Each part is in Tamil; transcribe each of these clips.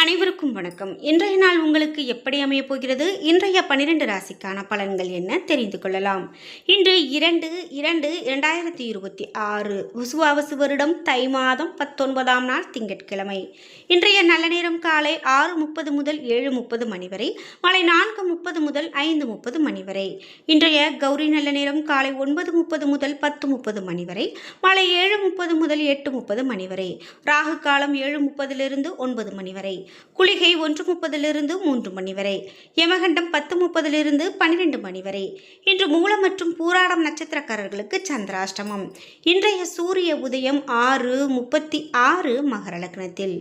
அனைவருக்கும் வணக்கம். இன்றைய நாள் உங்களுக்கு எப்படி அமையப் போகிறது? இன்றைய பனிரெண்டு ராசிக்கான பலன்கள் என்ன? தெரிந்து கொள்ளலாம். இன்று இரண்டு இரண்டு இரண்டாயிரத்தி இருபத்தி ஆறு உசுவாவசு வருடம் தை மாதம் பத்தொன்பதாம் நாள் திங்கட்கிழமை. இன்றைய நல்ல நேரம் காலை ஆறு முப்பது முதல் ஏழு முப்பது மணி வரை மாலை நான்கு முப்பது முதல் ஐந்து முப்பது மணி வரை. இன்றைய கௌரி நல்ல நேரம் காலை ஒன்பது முப்பது முதல் பத்து முப்பது மணி வரை மாலை ஏழு முப்பது முதல் எட்டு முப்பது மணி வரை ராகு காலம் ஏழு முப்பதிலிருந்து ஒன்பது மணி வரை. குளிகை ஒன்று முப்பதிலிருந்து மூன்று மணி வரை யமகண்டம் பத்து முப்பதிலிருந்து பன்னிரெண்டு மணி வரை. இன்று மூலம் மற்றும் பூராடம் நட்சத்திரக்காரர்களுக்கு சந்திராஷ்டமம். இன்றைய சூரிய உதயம் ஆறு முப்பத்தி ஆறு மகர லக்னத்தில்.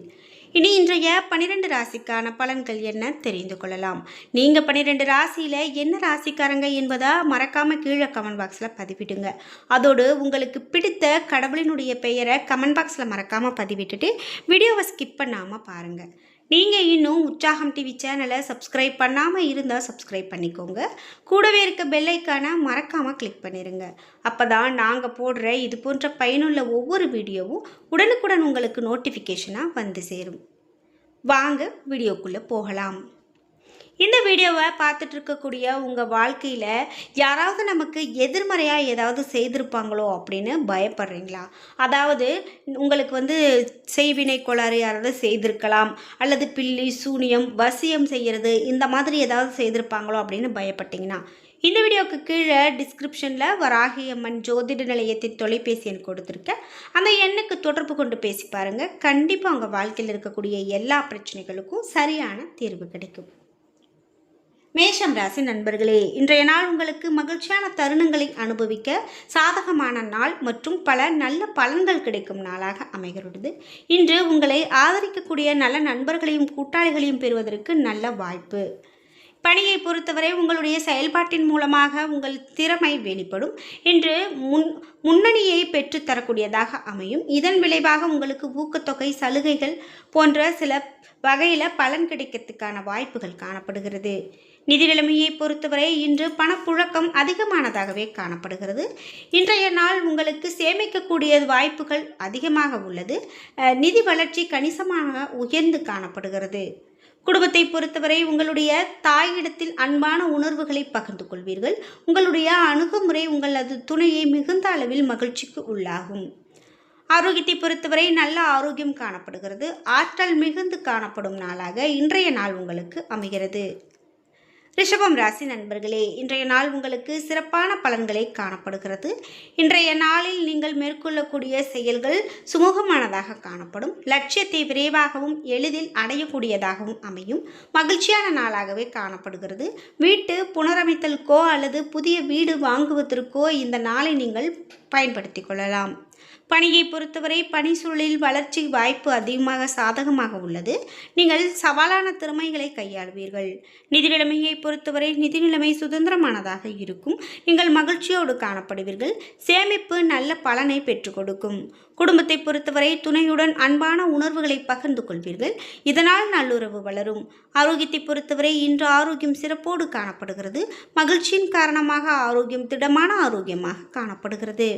இனி இன்றைய பன்னிரெண்டு ராசிக்கான பலன்கள் என்ன தெரிந்து கொள்ளலாம். நீங்கள் பன்னிரெண்டு ராசியில் என்ன ராசிக்காரங்க என்பதா மறக்காமல் கீழே கமெண்ட் பாக்ஸில் பதிவிடுங்க. அதோடு உங்களுக்கு பிடித்த கடவுளினுடைய பெயரை கமெண்ட் பாக்ஸில் மறக்காமல் பதிவிட்டுட்டு வீடியோவை ஸ்கிப் பண்ணாமல் பாருங்கள் நீங்கள் இன்னும் உற்சாகம் டிவி சேனலை சப்ஸ்கிரைப் பண்ணாமல் இருந்தால் சப்ஸ்கிரைப் பண்ணிக்கோங்க. கூடவே இருக்க பெல்லைக்கான மறக்காமல் கிளிக் பண்ணிடுங்க அப்போ தான் நாங்கள் போடுற இது போன்ற பயனுள்ள ஒவ்வொரு வீடியோவும் உடனுக்குடன் உங்களுக்கு நோட்டிஃபிகேஷனாக வந்து சேரும். வாங்க வீடியோக்குள்ளே போகலாம். இந்த வீடியோவை பார்த்துட்டு இருக்கக்கூடிய உங்கள் வாழ்க்கையில் யாராவது நமக்கு எதிர்மறையாக ஏதாவது செய்திருப்பாங்களோ அப்படின்னு பயப்படுறீங்களா? அதாவது உங்களுக்கு வந்து செய்வினை கோளாறு யாராவது செய்திருக்கலாம் அல்லது பில்லி சூனியம் வசியம் செய்கிறது இந்த மாதிரி ஏதாவது செய்திருப்பாங்களோ அப்படின்னு பயப்பட்டீங்கன்னா இந்த வீடியோவுக்கு கீழே டிஸ்கிரிப்ஷனில் வராகி அம்மன் ஜோதிட நிலையத்தின் தொலைபேசி எண் கொடுத்துருக்கேன் அந்த எண்ணுக்கு தொடர்பு கொண்டு பேசி பாருங்கள் கண்டிப்பாக உங்கள் வாழ்க்கையில் இருக்கக்கூடிய எல்லா பிரச்சனைகளுக்கும் சரியான தீர்வு கிடைக்கும். மேஷம் ராசி நண்பர்களே இன்றைய நாள் உங்களுக்கு மகிழ்ச்சியான தருணங்களை அனுபவிக்க சாதகமான நாள் மற்றும் பல நல்ல பலன்கள் கிடைக்கும் நாளாக அமைகிறது இன்று உங்களை ஆதரிக்கக்கூடிய நல்ல நண்பர்களையும் கூட்டாளிகளையும் பெறுவதற்கு நல்ல வாய்ப்பு. பணியை பொறுத்தவரை உங்களுடைய செயல்பாட்டின் மூலமாக உங்கள் திறமை வெளிப்படும். என்று முன் முன்னணியை பெற்றுத்தரக்கூடியதாக அமையும். இதன் விளைவாக உங்களுக்கு ஊக்கத்தொகை சலுகைகள் போன்ற சில வகையில் பலன் கிடைக்கிறதுக்கான வாய்ப்புகள் காணப்படுகிறது. நிதி நிலைமையை பொறுத்தவரை இன்று பணப்புழக்கம் அதிகமானதாகவே காணப்படுகிறது. இன்றைய நாள் உங்களுக்கு சேமிக்கக்கூடிய வாய்ப்புகள் அதிகமாக உள்ளது. நிதி வளர்ச்சி கணிசமாக உயர்ந்து காணப்படுகிறது. குடும்பத்தை பொறுத்தவரை உங்களுடைய தாயிடத்தில் அன்பான உணர்வுகளை பகிர்ந்து கொள்வீர்கள். உங்களுடைய அணுகுமுறை உங்களது துணையை மிகுந்த அளவில் மகிழ்ச்சிக்கு உள்ளாகும். ஆரோக்கியத்தை பொறுத்தவரை நல்ல ஆரோக்கியம் காணப்படுகிறது. ஆற்றல் மிகுந்து காணப்படும் நாளாக இன்றைய நாள் உங்களுக்கு அமைகிறது. ரிஷபம் ராசி நண்பர்களே இன்றைய நாள் உங்களுக்கு சிறப்பான பலன்களை காணப்படுகிறது. இன்றைய நாளில் நீங்கள் மேற்கொள்ளக்கூடிய செயல்கள் சுமூகமானதாக காணப்படும். லட்சியத்தை விரைவாகவும் எளிதில் அடையக்கூடியதாகவும் அமையும். மகிழ்ச்சியான நாளாகவே காணப்படுகிறது. வீட்டு புனரமைத்தலுக்கோ அல்லது புதிய வீடு வாங்குவதற்கோ இந்த நாளை நீங்கள் பயன்படுத்திக் கொள்ளலாம். பணியை பொறுத்தவரை பணி சூழலில் வளர்ச்சி வாய்ப்பு அதிகமாக சாதகமாக உள்ளது. நீங்கள் சவாலான திறமைகளை கையாளுவீர்கள். நிதி நிலைமையை பொறுத்தவரை நிதி நிலைமை சுதந்திரமானதாக இருக்கும். நீங்கள் மகிழ்ச்சியோடு காணப்படுவீர்கள். சேமிப்பு நல்ல பலனை பெற்றுக் கொடுக்கும். குடும்பத்தை பொறுத்தவரை துணையுடன் அன்பான உணர்வுகளை பகிர்ந்து கொள்வீர்கள். இதனால் நல்லுறவு வளரும். ஆரோக்கியத்தை பொறுத்தவரை இன்று ஆரோக்கியம் சிறப்போடு காணப்படுகிறது. மகிழ்ச்சியின் காரணமாக ஆரோக்கியம் திடமான ஆரோக்கியமாக காணப்படுகிறது.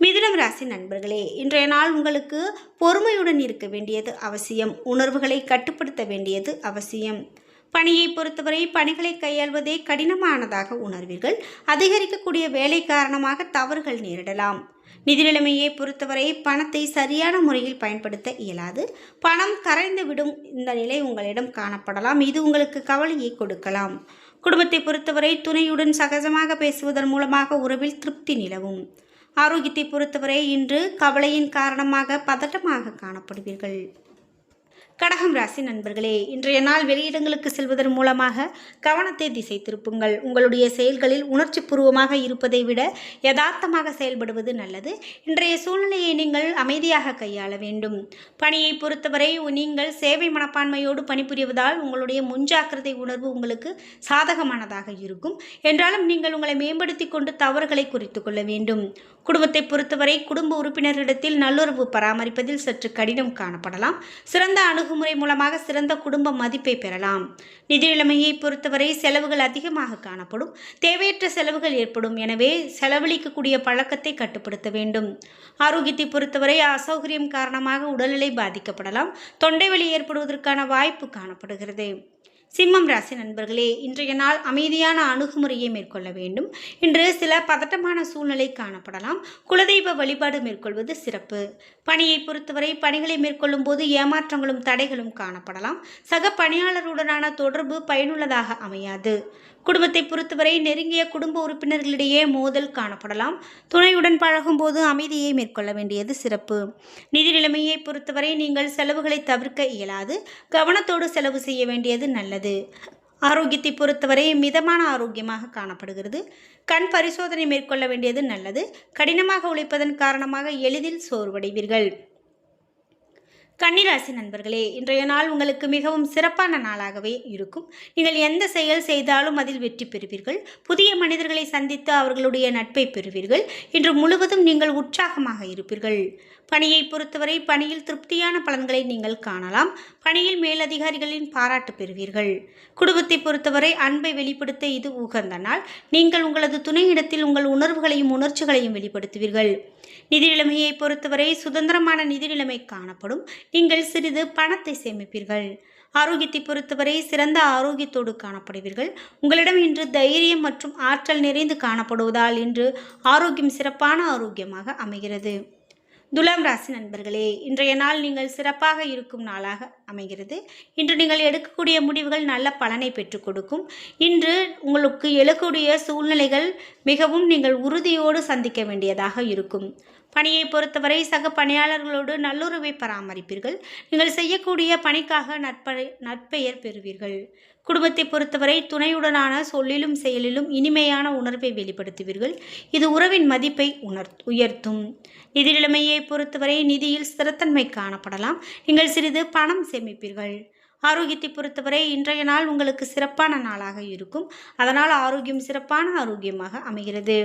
மிதுனம் ராசி நண்பர்களே இன்றைய நாள் உங்களுக்கு பொறுமையுடன் இருக்க வேண்டியது அவசியம். உணர்வுகளை கட்டுப்படுத்த வேண்டியது அவசியம். பணியை பொறுத்தவரை பணிகளை கையாள்வதே கடினமானதாக உணர்வீர்கள். அதிகரிக்கக்கூடிய வேலை காரணமாக தவறுகள் நேரிடலாம். நிதி நிலைமையை பொறுத்தவரை பணத்தை சரியான முறையில் பயன்படுத்த இயலாது. பணம் கரைந்துவிடும் இந்த நிலை உங்களிடம் காணப்படலாம். இது உங்களுக்கு கவலையை கொடுக்கலாம். குடும்பத்தை பொறுத்தவரை துணையுடன் சகஜமாக பேசுவதன் மூலமாக உறவில் திருப்தி நிலவும். ஆரோக்கியத்தை பொறுத்தவரை இன்று கவலையின் காரணமாக பதட்டமாக காணப்படுவீர்கள். கடகம் ராசி நண்பர்களே இன்றைய நாள் வெளியிடங்களுக்கு செல்வதன் மூலமாக கவனத்தை திசை திருப்புங்கள். உங்களுடைய செயல்களில் உணர்ச்சி பூர்வமாக இருப்பதை விட யதார்த்தமாக செயல்படுவது நல்லது. இன்றைய சூழ்நிலையை நீங்கள் அமைதியாக கையாள வேண்டும். பணியை பொறுத்தவரை நீங்கள் சேவை மனப்பான்மையோடு பணிபுரிவதால் உங்களுடைய முன்ஜாக்கிரதை உணர்வு உங்களுக்கு சாதகமானதாக இருக்கும். என்றாலும் நீங்கள் உங்களை மேம்படுத்தி கொண்டு தவறுகளை குறித்து கொள்ள வேண்டும். குடும்பத்தை பொறுத்தவரை குடும்ப உறுப்பினரிடத்தில் நல்லுறவு பராமரிப்பதில் சற்று கடினம் காணப்படலாம். சிறந்த அணுகு அணுகுமுறை மூலமாக சிறந்த குடும்ப மதிப்பை பெறலாம். நிதி நிலைமையை பொறுத்தவரை செலவுகள் அதிகமாக காணப்படும். தேவையற்ற செலவுகள் ஏற்படும். எனவே செலவழிக்கக்கூடிய பழக்கத்தை கட்டுப்படுத்த வேண்டும். ஆரோக்கியத்தை பொறுத்தவரை அசௌகரியம் காரணமாக உடல்நிலை பாதிக்கப்படலாம். தொண்டை வலி ஏற்படுவதற்கான வாய்ப்பு காணப்படுகிறது. சிம்மம் ராசி நண்பர்களே இன்றைய நாள் அமைதியான அணுகுமுறையை மேற்கொள்ள வேண்டும். இன்று சில பதட்டமான சூழ்நிலை காணப்படலாம். குலதெய்வ வழிபாடு மேற்கொள்வது சிறப்பு. பணியை பொறுத்தவரை பணிகளை மேற்கொள்ளும் போது ஏமாற்றங்களும் தடைகளும் காணப்படலாம். சக பணியாளருடனான தொடர்பு பயனுள்ளதாக அமையாது. குடும்பத்தை பொறுத்தவரை நெருங்கிய குடும்ப உறுப்பினர்களிடையே மோதல் காணப்படலாம். துணையுடன் பழகும்போது அமைதியை மேற்கொள்ள வேண்டியது சிறப்பு. நிதி நிலைமையை பொறுத்தவரை நீங்கள் செலவுகளை தவிர்க்க இயலாது. கவனத்தோடு செலவு செய்ய வேண்டியது நல்லது. ஆரோக்கியத்தை பொறுத்தவரை மிதமான ஆரோக்கியமாக காணப்படுகிறது. கண் பரிசோதனை மேற்கொள்ள வேண்டியது நல்லது. கடினமாக உழைப்பதன் காரணமாக எளிதில் சோர்வடைவீர்கள். கன்னிராசி நண்பர்களே இன்றைய நாள் உங்களுக்கு மிகவும் சிறப்பான நாளாகவே இருக்கும். நீங்கள் எந்த செயல் செய்தாலும் அதில் வெற்றி பெறுவீர்கள். புதிய மனிதர்களை சந்தித்து அவர்களுடைய நட்பை பெறுவீர்கள். இன்று முழுவதும் நீங்கள் உற்சாகமாக இருப்பீர்கள். பணியை பொறுத்தவரை பணியில் திருப்தியான பலன்களை நீங்கள் காணலாம். பணியில் மேலதிகாரிகளின் பாராட்டு பெறுவீர்கள். குடும்பத்தை பொறுத்தவரை அன்பை வெளிப்படுத்த இது உகந்த நாள் நீங்கள் உங்களது துணையிடத்தில் உங்கள் உணர்வுகளையும் உணர்ச்சிகளையும் வெளிப்படுத்துவீர்கள். நிதி நிலைமையை பொறுத்தவரை சுதந்திரமான நிதி நிலைமை காணப்படும். நீங்கள் சிறிது பணத்தை சேமிப்பீர்கள். ஆரோக்கியத்தை பொறுத்தவரை சிறந்த ஆரோக்கியத்தோடு காணப்படுவீர்கள். உங்களிடம் இன்று தைரியம் மற்றும் ஆற்றல் நிறைந்து காணப்படுவதால் இன்று ஆரோக்கியம் சிறப்பான ஆரோக்கியமாக அமைகிறது. துலாம் ராசி நண்பர்களே இன்றைய நாள் நீங்கள் சிறப்பாக இருக்கும் நாளாக அமைகிறது. இன்று நீங்கள் எடுக்கக்கூடிய முடிவுகள் நல்ல பலனை பெற்றுக் கொடுக்கும். இன்று உங்களுக்கு எழக்கூடிய சூழ்நிலைகள் மிகவும் நீங்கள் உறுதியோடு சந்திக்க வேண்டியதாக இருக்கும். பணியை பொறுத்தவரை சக பணியாளர்களோடு நல்லுறவை பராமரிப்பீர்கள். நீங்கள் செய்யக்கூடிய பணிக்காக நற்பெ நற்பெயர் பெறுவீர்கள். குடும்பத்தை பொறுத்தவரை துணையுடனான சொல்லிலும் செயலிலும் இனிமையான உணர்வை வெளிப்படுத்துவீர்கள். இது உறவின் மதிப்பை உணர் உயர்த்தும். நிதி நிலைமையை பொறுத்தவரை நிதியில் ஸ்திரத்தன்மை காணப்படலாம். நீங்கள் சிறிது பணம் சேமிப்பீர்கள். ஆரோக்கியத்தை பொறுத்தவரை இன்றைய நாள் உங்களுக்கு சிறப்பான நாளாக இருக்கும். அதனால் ஆரோக்கியம் சிறப்பான ஆரோக்கியமாக அமைகிறது.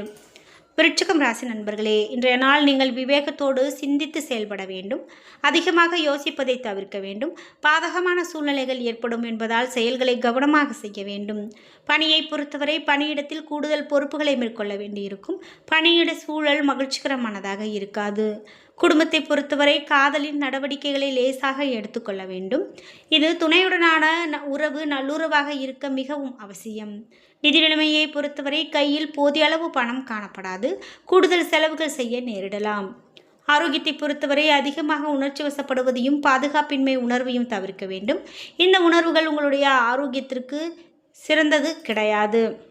விருச்சிகம் ராசி நண்பர்களே இன்றைய நாள் நீங்கள் விவேகத்தோடு சிந்தித்து செயல்பட வேண்டும். அதிகமாக யோசிப்பதை தவிர்க்க வேண்டும். பாதகமான சூழ்நிலைகள் ஏற்படும் என்பதால் செயல்களை கவனமாக செய்ய வேண்டும். பணியை பொறுத்தவரை பணியிடத்தில் கூடுதல் பொறுப்புகளை மேற்கொள்ள வேண்டியிருக்கும். பணியிட சூழல் மகிழ்ச்சிகரமானதாக இருக்காது. குடும்பத்தை பொறுத்தவரை காதலின் நடவடிக்கைகளை லேசாக எடுத்துக்கொள்ள வேண்டும். இது துணையுடனான ந- உறவு நல்லுறவாக இருக்க மிகவும் அவசியம். நிதி நிலைமையை பொறுத்தவரை கையில் போதிய அளவு பணம் காணப்படாது. கூடுதல் செலவுகள் செய்ய நேரிடலாம். ஆரோக்கியத்தை பொறுத்தவரை அதிகமாக உணர்ச்சி வசப்படுவதையும் பாதுகாப்பின்மை உணர்வையும் தவிர்க்க வேண்டும். இந்த உணர்வுகள் உங்களுடைய ஆரோக்கியத்திற்கு சிறந்தது கிடையாது.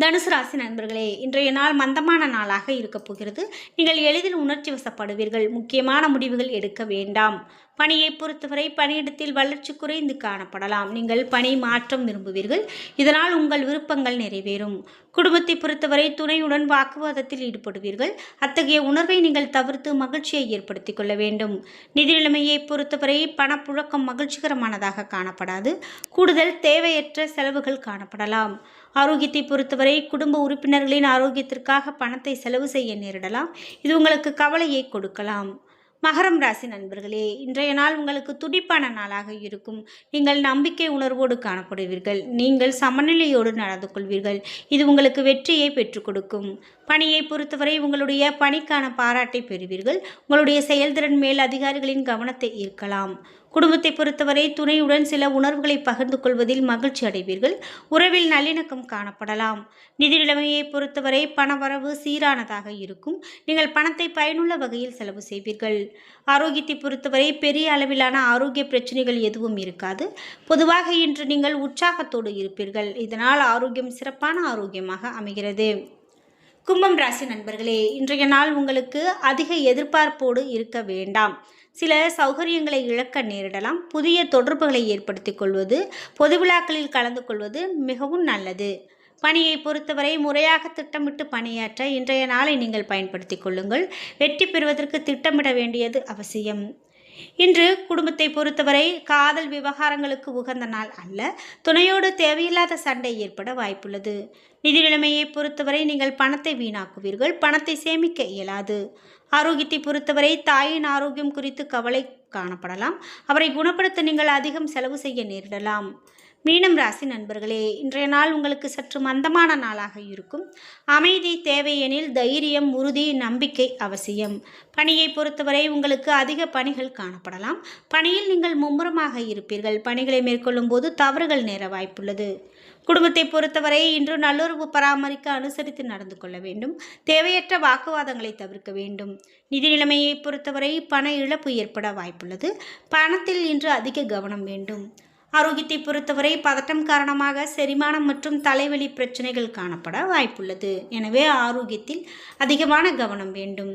தனுசு ராசி நண்பர்களே இன்றைய நாள் மந்தமான நாளாக இருக்கப் போகிறது. நீங்கள் எளிதில் உணர்ச்சி வசப்படுவீர்கள். முக்கியமான முடிவுகள் எடுக்க வேண்டாம். பணியை பொறுத்தவரை பணியிடத்தில் வளர்ச்சி குறைந்து காணப்படலாம். நீங்கள் பணி மாற்றம் விரும்புவீர்கள். இதனால் உங்கள் விருப்பங்கள் நிறைவேறும். குடும்பத்தை பொறுத்தவரை துணையுடன் வாக்குவாதத்தில் ஈடுபடுவீர்கள். அத்தகைய உணர்வை நீங்கள் தவிர்த்து மகிழ்ச்சியை ஏற்படுத்திக் கொள்ள வேண்டும். நிதி நிலைமையை பொறுத்தவரை பணப்புழக்கம் மகிழ்ச்சிகரமானதாக காணப்படாது. கூடுதல் தேவையற்ற செலவுகள் காணப்படலாம். ஆரோக்கியத்தை பொறுத்தவரை குடும்ப உறுப்பினர்களின் ஆரோக்கியத்திற்காக பணத்தை செலவு செய்ய நேரிடலாம். இது உங்களுக்கு கவலையை கொடுக்கலாம். மகரம் ராசி நண்பர்களே இன்றைய நாள் உங்களுக்கு துடிப்பான நாளாக இருக்கும். நீங்கள் நம்பிக்கை உணர்வோடு காணப்படுவீர்கள். நீங்கள் சமநிலையோடு நடந்து கொள்வீர்கள். இது உங்களுக்கு வெற்றியை பெற்றுக் கொடுக்கும். பணியை பொறுத்தவரை உங்களுடைய பணிக்கான பாராட்டை பெறுவீர்கள். உங்களுடைய செயல்திறன் மேல் அதிகாரிகளின் கவனத்தை ஈர்க்கலாம். குடும்பத்தை பொறுத்தவரை துணையுடன் சில உணர்வுகளை பகிர்ந்து கொள்வதில் மகிழ்ச்சி அடைவீர்கள். உறவில் நல்லிணக்கம் காணப்படலாம். நிதி நிலைமையை பொறுத்தவரை பணவரவு சீரானதாக இருக்கும். நீங்கள் பணத்தை பயனுள்ள வகையில் செலவு செய்வீர்கள். ஆரோக்கியத்தை பொறுத்தவரை பெரிய அளவிலான ஆரோக்கிய பிரச்சனைகள் எதுவும் இருக்காது. பொதுவாக இன்று நீங்கள் உற்சாகத்தோடு இருப்பீர்கள். இதனால் ஆரோக்கியம் சிறப்பான ஆரோக்கியமாக அமைகிறது. கும்பம் ராசி நண்பர்களே இன்றைய நாள் உங்களுக்கு அதிக எதிர்பார்ப்போடு இருக்க வேண்டாம். சில சௌகரியங்களை இழக்க நேரிடலாம். புதிய தொடர்புகளை ஏற்படுத்தி கொள்வது பொது விழாக்களில் கலந்து கொள்வது மிகவும் நல்லது. பணியை பொறுத்தவரை முறையாக திட்டமிட்டு பணியாற்ற இன்றைய நாளை நீங்கள் பயன்படுத்தி கொள்ளுங்கள். வெற்றி பெறுவதற்கு திட்டமிட வேண்டியது அவசியம். இன்று குடும்பத்தை பொறுத்தவரை காதல் விவகாரங்களுக்கு உகந்த நாள் அல்ல. துணையோடு தேவையில்லாத சண்டை ஏற்பட வாய்ப்புள்ளது. நிதி நிலைமையை பொறுத்தவரை நீங்கள் பணத்தை வீணாக்குவீர்கள். பணத்தை சேமிக்க இயலாது. ஆரோக்கியத்தை பொறுத்தவரை தாயின் ஆரோக்கியம் குறித்து கவலை காணப்படலாம். அவரை குணப்படுத்த நீங்கள் அதிகம் செலவு செய்ய நேரிடலாம். மீனம் ராசி நண்பர்களே இன்றைய நாள் உங்களுக்கு சற்று மந்தமான நாளாக இருக்கும். அமைதி தேவையெனில் தைரியம் உறுதி நம்பிக்கை அவசியம். பணியை பொறுத்தவரை உங்களுக்கு அதிக பணிகள் காணப்படலாம். பணியில் நீங்கள் மும்முரமாக இருப்பீர்கள். பணிகளை மேற்கொள்ளும் போது தவறுகள் நேர வாய்ப்புள்ளது. குடும்பத்தை பொறுத்தவரை இன்று நல்லுறவு பராமரிக்க அனுசரித்து நடந்து கொள்ள வேண்டும். தேவையற்ற வாக்குவாதங்களை தவிர்க்க வேண்டும். நிதி நிலைமையை பொறுத்தவரை பண இழப்பு ஏற்பட வாய்ப்புள்ளது. பணத்தில் இன்று அதிக கவனம் வேண்டும். ஆரோக்கியத்தை பொறுத்தவரை பதட்டம் காரணமாக செரிமானம் மற்றும் தலைவலி பிரச்சனைகள் காணப்பட வாய்ப்புள்ளது. எனவே ஆரோக்கியத்தில் அதிகமான கவனம் வேண்டும்.